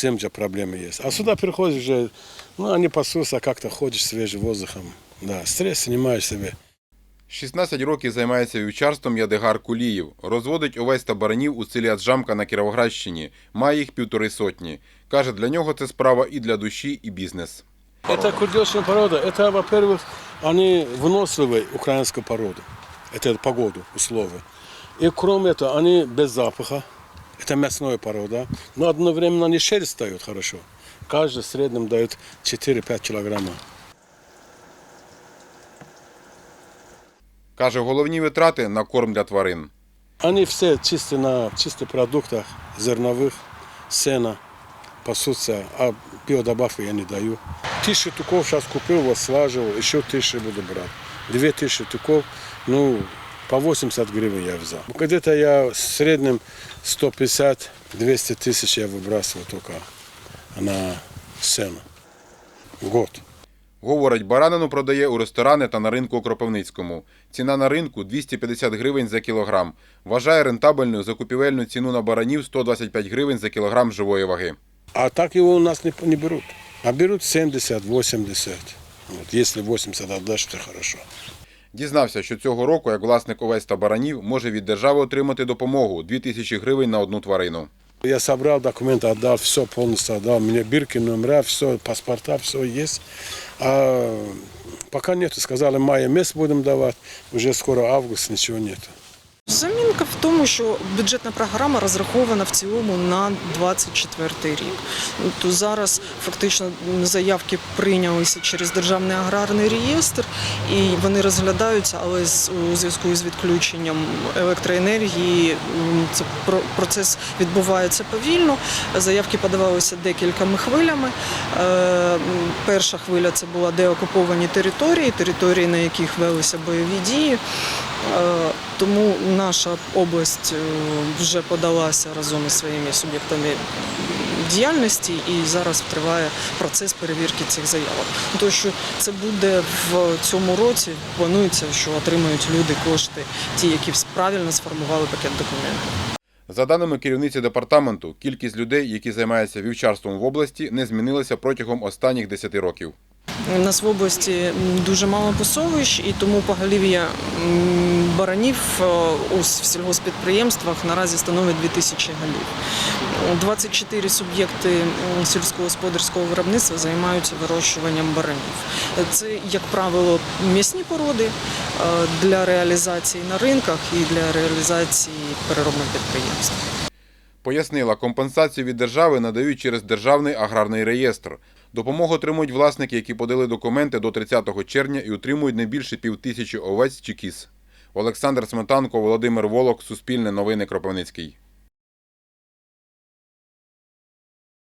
Всем же проблемы есть. А сюда приходишь уже, ну, они пасутся, как-то ходишь свежим воздухом. Да, стресс снимаешь себе. 16 років займається вівчарством Ядегар Куліїв. Розводить овець та баранів у селі Аджамка на Кіровоградщині. Має їх півтори сотні. Каже, для нього це справа і для душі, і бізнес. Это курдючая порода. Это, во-первых, они выносливые украинскую породу. Это погоду, условия. И кроме этого, они без запаха. Это мясная порода. Но одновременно они шерсть дают хорошо. Каждый в среднем дает 4-5 килограмма. Каже, головні витрати на корм для тварин. Они все чисто на чистых продуктах, зерновых, сена, пасутся, а биодобавки я не даю. Тысячу туков сейчас купил, вот слаживал, еще тысячи буду брать. Две тысячи туков, ну, по 80 гривен я взял. Где-то я в среднем 150-200 тысяч я выбрасываю только на сено в год. Говорить, баранину продає у ресторани та на ринку у Кропивницькому. Ціна на ринку 250 гривень за кілограм. Вважає рентабельною закупівельну ціну на баранів 125 гривень за кілограм живої ваги. А так его у нас не, не берут. А берут 70-80. Вот, если 80 отдашь, то хорошо. Дізнався, що цього року, як власник овець та баранів, може від держави отримати допомогу 2000 гривень на одну тварину. Я собрал документы, отдал, все полностью отдал. Мені бірки, номера, все, паспорта, все есть. А пока нету. Сказали, мая месяц будем давать. Уже скоро август, ничего нету. Замінка в тому, що бюджетна програма розрахована в цілому на 24 рік. Ну, То зараз фактично заявки прийнялися через державний аграрний реєстр, і вони розглядаються, але у зв'язку з відключенням електроенергії це процес відбувається повільно. Заявки подавалися декількома хвилями. Е, Перша хвиля це була деокуповані території, території, на яких велися бойові дії. Е, Тому наша область е, вже подалася разом із своїми суб'єктами діяльності і зараз триває процес перевірки цих заявок. Тому що це буде в цьому році. Планується, що отримають люди кошти, ті, які правильно сформували пакет документів. За даними керівниці департаменту, кількість людей, які займаються вівчарством в області, не змінилася протягом останніх 10 років. Нас в області дуже мало пасовищ, і тому поголів'я баранів е, у сільгоспідприємствах наразі становить 2000 голів. 24 суб'єкти сільськогосподарського виробництва займаються вирощуванням баранів. Це, як правило, м'ясні породи е, для реалізації на ринках і для реалізації переробних підприємств. Пояснила, компенсацію від держави надають через державний аграрний реєстр. Допомогу отримують власники, які подали документи до 30 червня і утримують не більше півтисячі овець чи кіз. Олександр Сметанко, Володимир Волок, Суспільне новини Кропивницький.